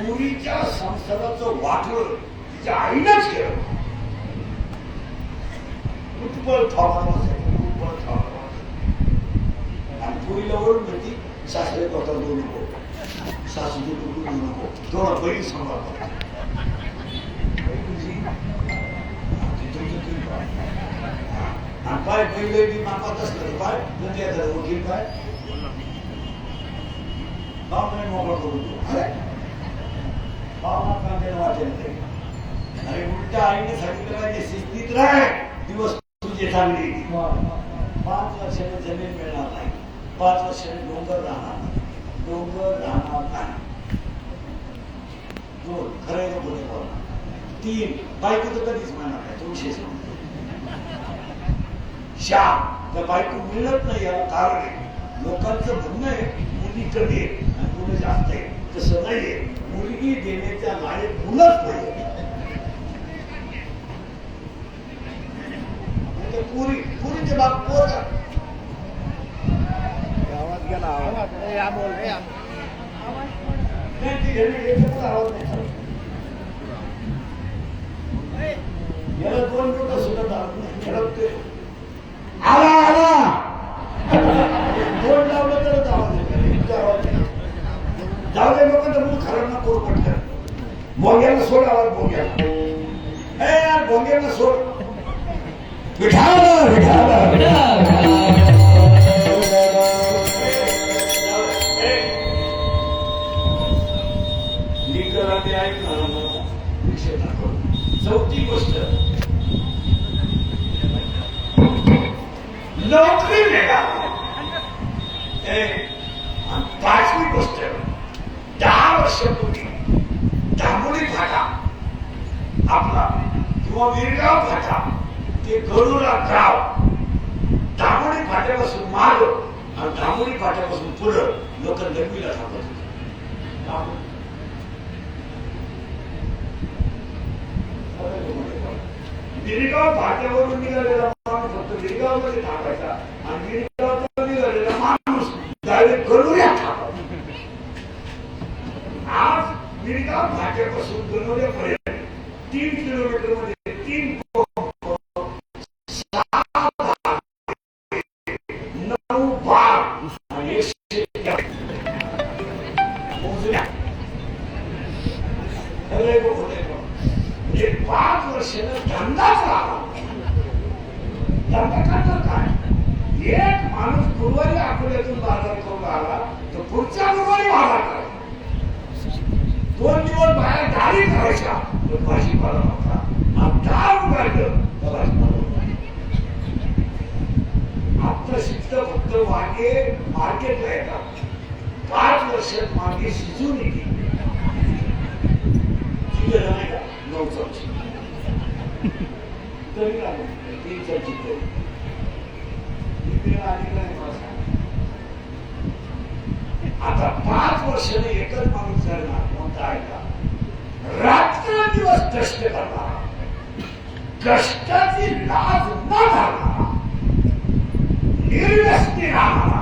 मुलीच्या संसाराचं वाटलं तिच्या आईनंच केलं. कुठपळ थांबा कुठपळ थांबा आणि पुरीला ओळख म्हणती सासरे पत्र दोन नको. सासूचे कुठून देऊ नको. तेवढा बैल सांभाळ. आणि काय पहिले मी मापात असलं काय म्हणजे आता वकील काय बाप नाही मोकळा करून अरे वाटेल नाही अरे उलट्या आईने सांगितलं पाहिजे शिस्तीत राह दिवस तुझे चांगले पाच वर्षाने जमीन मिळणार नाही. पाच वर्षाने डोंगर राहणार नाही. डोंगर राहणार नाही. दोन खरं आहे का खोटं आहे बोला? तीन. बायको तर कधीच मिळणार नाही तो श्याम त्या बायको मिळत नाही याला कारण आहे. लोकांचं म्हणणं आहे मुली कमी आहे आणि मुलं जास्त आहे तसं नाहीये. मुलगी देण्याच्या लायक मुलंच पाहिजे पुरी पुरीचे बाप पोर आवाज गेला आवाज. या बोल रे या. याला दोन मिनिटं सुद्धा दारू नाही. खेळवते. आला आला दोन लावलं तरच आवाज येतो. इतका आवाज येतो. जाऊ दे लोक तर मग पटकन भोंग्याला सोड आवाज भोंग्याला ए यार भोंग्याला सोड चौथी गोष्ट नोकरी ए, आणि पाचवी गोष्ट दहा वर्षापूर्वी किंवा विरगाव फाटा ते गरुडा गाव. दांबोळी फाट्यापासून माग आणि दांबोळी फाट्यापासून पुढं लोक लग्नीला थांबत होते. गिरगाव फाट्यावरून निघालेला माणूस फक्त गिरगावमध्ये थांबायचा आणि गिरीगावचा निघालेला माणूस डायरेक्ट गरुड्यात थांबायचा. आज गिरगाव फाट्यापासून गरुड्यापर्यंत तीन किलोमीटरमध्ये पाच वर्षानं धंदाच राहिला धंदा करणार काय एक माणूस गुरुवारी आठवड्यातून बाजार करून आला तर पुढच्या गुरुवारी बाजार करायचा दोन दिवस बाहेर गाडी करायच्या. भाजीपाला नव्हता आणि दार उघडलं तर भाजीपाला नव्हता. आता तो फक्त वांगे मार्केटला येतात. पाच वर्षात मागे शिजून येते. नाही का? नऊ चमचे तरी तीन चमचे तरी आता पाच वर्षाने एकच माणूस करणार कोणता आहे का? रात्र दिवस कष्ट करणार. कष्टाची लाज न झाला निर्व्यसनी राहणारा